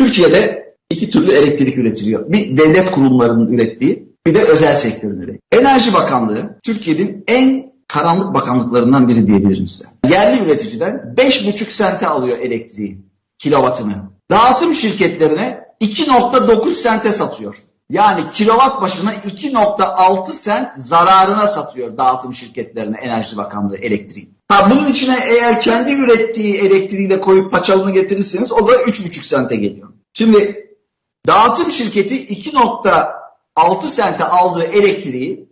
Türkiye'de iki türlü elektrik üretiliyor. Bir devlet kurumlarının ürettiği, bir de özel sektörün ürettiği. Enerji Bakanlığı Türkiye'nin en karanlık bakanlıklarından biri diyebilirim size. Yerli üreticiden 5,5 sente alıyor elektriği, kilovatını. Dağıtım şirketlerine 2.9 sente satıyor. Yani kilowatt başına 2.6 sent zararına satıyor dağıtım şirketlerine Enerji Bakanlığı elektriği. Ha bunun içine eğer kendi ürettiği elektriği de koyup paçalını getirirseniz o da 3.5 sente geliyor. Şimdi dağıtım şirketi 2.6 sente aldığı elektriği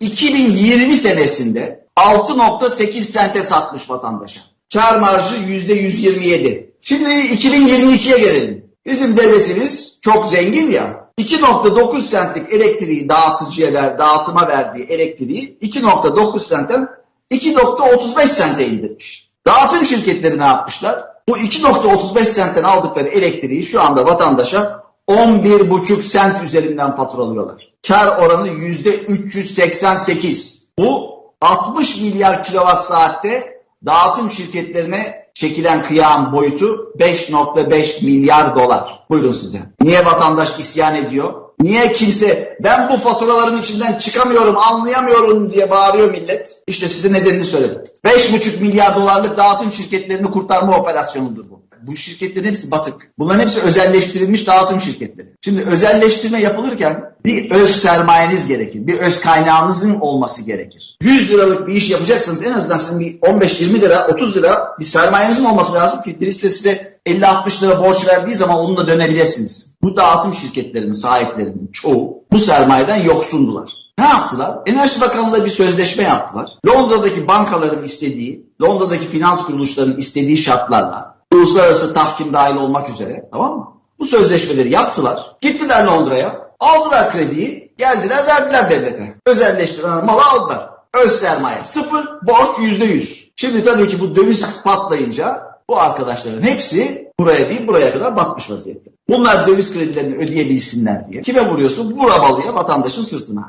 2020 senesinde 6.8 sente satmış vatandaşa. Kar marjı %127. Şimdi 2022'ye gelelim. Bizim devletimiz çok zengin ya. 2.9 centlik elektriği dağıtıcıya ver, dağıtıma verdiği elektriği 2.9 sentten 2.35 sente indirmiş. Dağıtım şirketleri ne yapmışlar? Bu 2.35 sentten aldıkları elektriği şu anda vatandaşa 11,5 sent üzerinden faturalıyorlar. Kar oranı %388. Bu 60 milyar kilowatt saatte dağıtım şirketlerine çekilen kıyağın boyutu 5.5 milyar dolar. Buyurun size. Niye vatandaş isyan ediyor? Niye kimse ben bu faturaların içinden çıkamıyorum, anlayamıyorum diye bağırıyor millet? İşte size nedenini söyledim. 5,5 milyar dolarlık dağıtım şirketlerini kurtarma operasyonudur bu. Bu şirketlerin hepsi batık. Bunların hepsi özelleştirilmiş dağıtım şirketleri. Şimdi özelleştirme yapılırken bir öz sermayeniz gerekir. Bir öz kaynağınızın olması gerekir. 100 liralık bir iş yapacaksanız en azından sizin bir 15-20 lira, 30 lira bir sermayenizin olması lazım ki birisi de size 50-60 lira borç verdiği zaman onunla dönebilirsiniz. Bu dağıtım şirketlerinin sahiplerinin çoğu bu sermayeden yoksundular. Ne yaptılar? Enerji Bakanlığı'yla bir sözleşme yaptılar. Londra'daki bankaların istediği, Londra'daki finans kuruluşlarının istediği şartlarla uluslararası tahkim dahil olmak üzere tamam mı? Bu sözleşmeleri yaptılar. Gittiler Londra'ya. Aldılar krediyi. Geldiler verdiler devlete. Özelleştirilen malı aldılar. Öz sermaye sıfır, borç yüzde yüz. Şimdi tabii ki bu döviz patlayınca bu arkadaşların hepsi buraya değil buraya kadar batmış vaziyette. Bunlar döviz kredilerini ödeyebilsinler diye. Kime vuruyorsun? Vuramalıya vatandaşın sırtına.